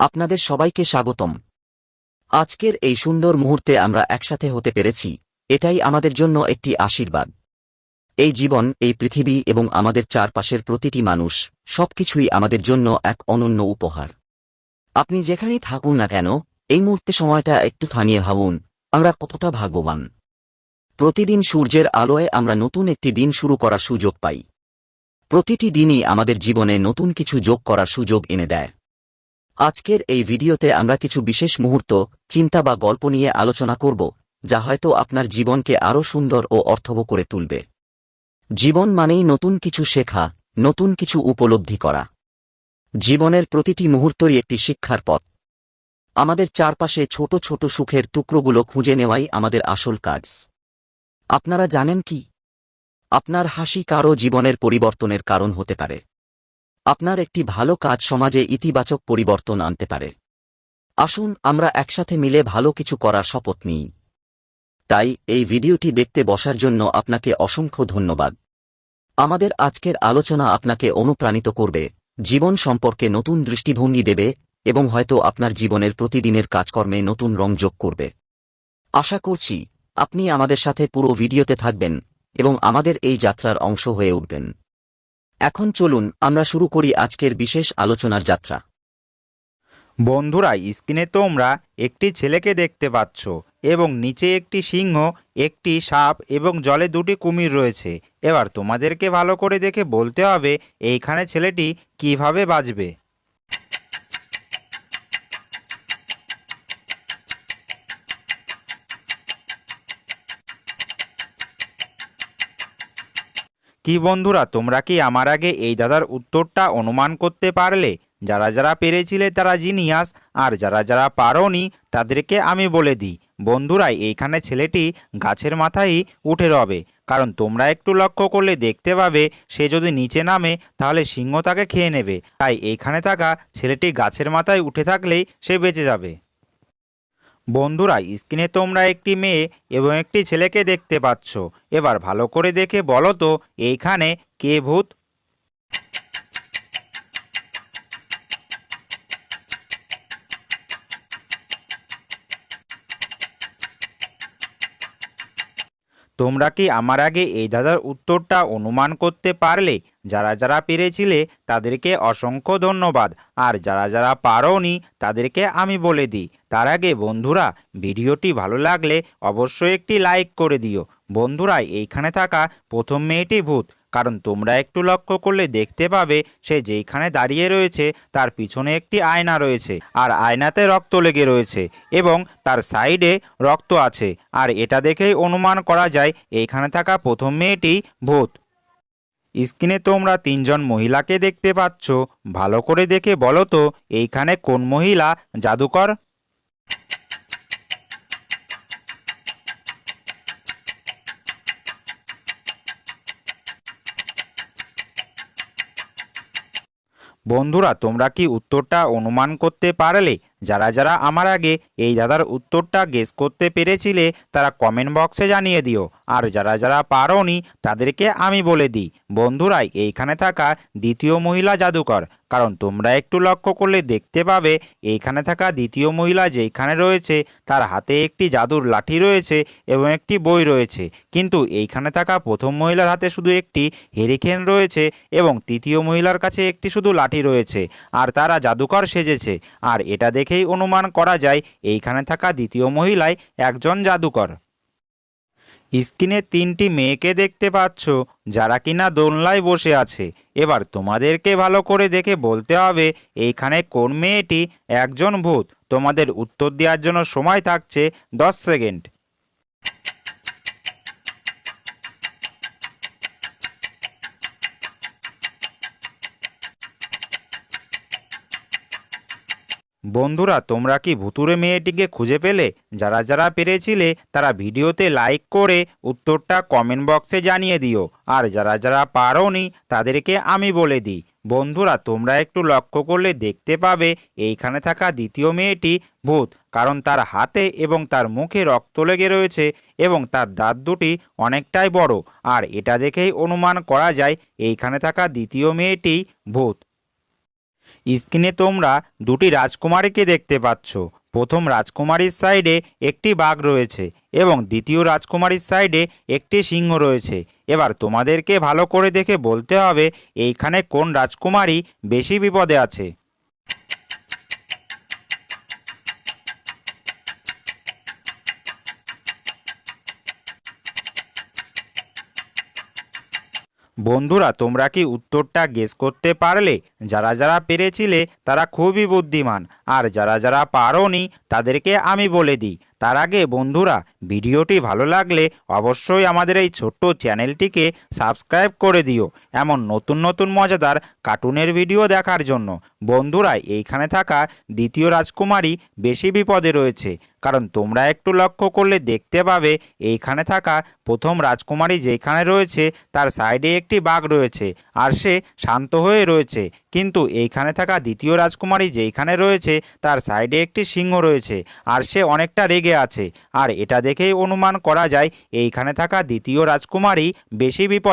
আপনাদের সবাইকে স্বাগতম। আজকের এই সুন্দর মুহূর্তে আমরা একসাথে হতে পেরেছি, এটাই আমাদের জন্য একটি আশীর্বাদ। এই জীবন, এই পৃথিবী এবং আমাদের চারপাশের প্রতিটি মানুষ, সবকিছুই আমাদের জন্য এক অনন্য উপহার। আপনি যেখানেই থাকুন না কেন, এই মুহূর্তে সময়টা একটু থামিয়ে ভাবুন, আমরা কতটা ভাগ্যবান। প্রতিদিন সূর্যের আলোয় আমরা নতুন একটি দিন শুরু করার সুযোগ পাই। প্রতিটি দিনই আমাদের জীবনে নতুন কিছু যোগ করার সুযোগ এনে দেয়। আজকের এই ভিডিওতে আমরা কিছু বিশেষ মুহূর্ত, চিন্তা বা গল্প নিয়ে আলোচনা করব, যা হয়তো আপনার জীবনকে আরও সুন্দর ও অর্থব করে তুলবে। জীবন মানেই নতুন কিছু শেখা, নতুন কিছু উপলব্ধি করা। জীবনের প্রতিটি মুহূর্তই একটি শিক্ষার পথ। আমাদের চারপাশে ছোট ছোট সুখের টুকরোগুলো খুঁজে নেওয়াই আমাদের আসল কাজ। আপনারা জানেন কি? আপনার হাসি কারও জীবনের পরিবর্তনের কারণ হতে পারে। আপনার একটি ভালো কাজ সমাজে ইতিবাচক পরিবর্তন আনতে পারে। আসুন, আমরা একসাথে মিলে ভালো কিছু করার শপথ নিই। তাই, এই ভিডিওটি দেখতে বসার জন্য আপনাকে অসংখ্য ধন্যবাদ। আমাদের আজকের আলোচনা আপনাকে অনুপ্রাণিত করবে, জীবন সম্পর্কে নতুন দৃষ্টিভঙ্গি দেবে, এবং হয়তো আপনার জীবনের প্রতিদিনের কাজকর্মে নতুন রং যোগ করবে। আশা করছি, আপনি আমাদের সাথে পুরো ভিডিওতে থাকবেন, এবং আমাদের এই যাত্রার অংশ হয়ে উঠবেন। এখন চলুন আমরা শুরু করি আজকের বিশেষ আলোচনার যাত্রা। বন্ধুরা, স্ক্রিনে তোমরা একটি ছেলেকে দেখতে পাচ্ছ এবং নিচে একটি সিংহ, একটি সাপ এবং জলে দুটি কুমির রয়েছে। এবার তোমাদেরকে ভালো করে দেখে বলতে হবে, এইখানে ছেলেটি কীভাবে বাজবে। কি বন্ধুরা, তোমরা কি আমার আগে এই দাদার উত্তরটা অনুমান করতে পারলে? যারা যারা পেরেছিলে তারা জিনিয়াস, আর যারা যারা পারোনি তাদেরকে আমি বলে দিই। বন্ধুরাই এইখানে ছেলেটি গাছের মাথায় উঠে রবে, কারণ তোমরা একটু লক্ষ্য করলে দেখতে পাবে, সে যদি নিচে নামে তাহলে সিংহ তাকে খেয়ে নেবে। তাই এইখানে থাকা ছেলেটি গাছের মাথায় উঠে থাকলেই সে বেঁচে যাবে। বন্ধুরা স্ক্রিনে তোমরা একটি মেয়ে এবং একটি ছেলেকে দেখতে পাচ্ছ। এবার ভালো করে দেখে বলো তো, এইখানে কে ভূত? তোমরা কি আমার আগে এই দাদার উত্তরটা অনুমান করতে পারলে? যারা যারা পেরেছিলে তাদেরকে অসংখ্য ধন্যবাদ। আর যারা যারা পারোনি তাদেরকে আমি বলে দিই। তার আগে বন্ধুরা, ভিডিওটি ভালো লাগলে অবশ্যই একটি লাইক করে দিও। বন্ধুরা, এইখানে থাকা প্রথম মেয়েটি ভূত। কারণ তোমরা একটু লক্ষ্য করলে দেখতে পাবে, সে যেইখানে দাঁড়িয়ে রয়েছে তার পিছনে একটি আয়না রয়েছে আর আয়নাতে রক্ত লেগে রয়েছে এবং তার সাইডে রক্ত আছে। আর এটা দেখেই অনুমান করা যায়, এইখানে থাকা প্রথম মেয়েটি ভূত। স্ক্রিনে তোমরা তিনজন মহিলাকে দেখতে পাচ্ছ। ভালো করে দেখে বলো তো, এইখানে কোন মহিলা জাদুকর? বন্ধুরা, তোমরা কি উত্তরটা অনুমান করতে পারলে? যারা যারা আমার আগে এই দাদার উত্তরটা গেস করতে পেরেছিলে, তারা কমেন্ট বক্সে জানিয়ে দিও। আর যারা যারা পারোনি, তাদেরকে আমি বলে দিই বন্ধুরাই এইখানে থাকা দ্বিতীয় মহিলা জাদুকর। কারণ তোমরা একটু লক্ষ্য করলে দেখতে পাবে, এইখানে থাকা দ্বিতীয় মহিলা যেইখানে রয়েছে, তার হাতে একটি জাদুর লাঠি রয়েছে এবং একটি বই রয়েছে। কিন্তু এইখানে থাকা প্রথম মহিলার হাতে শুধু একটি হেরিকেন রয়েছে এবং তৃতীয় মহিলার কাছে একটি শুধু লাঠি রয়েছে। আর তারা জাদুকর সেজেছে। আর এটা দেখেই অনুমান করা যায়, এইখানে থাকা দ্বিতীয় মহিলাই একজন জাদুকর। স্ক্রিনে তিনটি মেয়েকে দেখতে পাচ্ছ, যারা কিনা দোলনায় বসে আছে। এবার তোমাদেরকে ভালো করে দেখে বলতে হবে, এইখানে কোন মেয়েটি একজন ভূত? তোমাদের উত্তর দেওয়ার জন্য সময় থাকছে দশ সেকেন্ড। বন্ধুরা, তোমরা কি ভুতুরে মেয়েটিকে খুঁজে পেলে? যারা যারা পেরেছিলে, তারা ভিডিওতে লাইক করে উত্তরটা কমেন্ট বক্সে জানিয়ে দিও। আর যারা যারা পারোনি, তাদেরকে আমি বলে দিই। বন্ধুরা, তোমরা একটু লক্ষ্য করলে দেখতে পাবে, এইখানে থাকা দ্বিতীয় মেয়েটি ভূত, কারণ তার হাতে এবং তার মুখে রক্ত লেগে রয়েছে এবং তার দাঁত দুটি অনেকটাই বড়। আর এটা দেখেই অনুমান করা যায়, এইখানে থাকা দ্বিতীয় মেয়েটি ভূত। স্ক্রিনে তোমরা দুটি রাজকুমারীকে দেখতে পাচ্ছ। প্রথম রাজকুমারীর সাইডে একটি বাঘ রয়েছে এবং দ্বিতীয় রাজকুমারীর সাইডে একটি সিংহ রয়েছে। এবার তোমাদেরকে ভালো করে দেখে বলতে হবে, এইখানে কোন রাজকুমারী বেশি বিপদে আছে। বন্ধুরা, তোমরা কি উত্তরটা গেস করতে পারলে? যারা যারা পেরেছিলে, তারা খুবই বুদ্ধিমান। আর যারা যারা পারোনি, তাদেরকে আমি বলে দিই। তার আগে বন্ধুরা, ভিডিওটি ভালো লাগলে অবশ্যই আমাদের এই ছোট্ট চ্যানেলটিকে সাবস্ক্রাইব করে দিও। এমন নতুন নতুন মজাদার কার্টুনের ভিডিও দেখার জন্য। বন্ধুরা, এইখানে থাকা দ্বিতীয় রাজকুমারী বেশি বিপদে রয়েছে। কারণ তোমরা একটু লক্ষ্য করলে দেখতে পাবে এইখানে থাকা প্রথম রাজকুমারী যেখানে রয়েছে, তার সাইডে একটি বাঘ রয়েছে আর সে শান্ত হয়ে রয়েছে। কিন্তু এইখানে থাকা দ্বিতীয় রাজকুমারী যেইখানে রয়েছে, তার সাইডে একটি সিংহ রয়েছে আর সে অনেকটা রেগে আছে। আর এটা দেখেই অনুমান করা যায়, এইখানে থাকা দ্বিতীয় রাজকুমারী বেশি বিপদ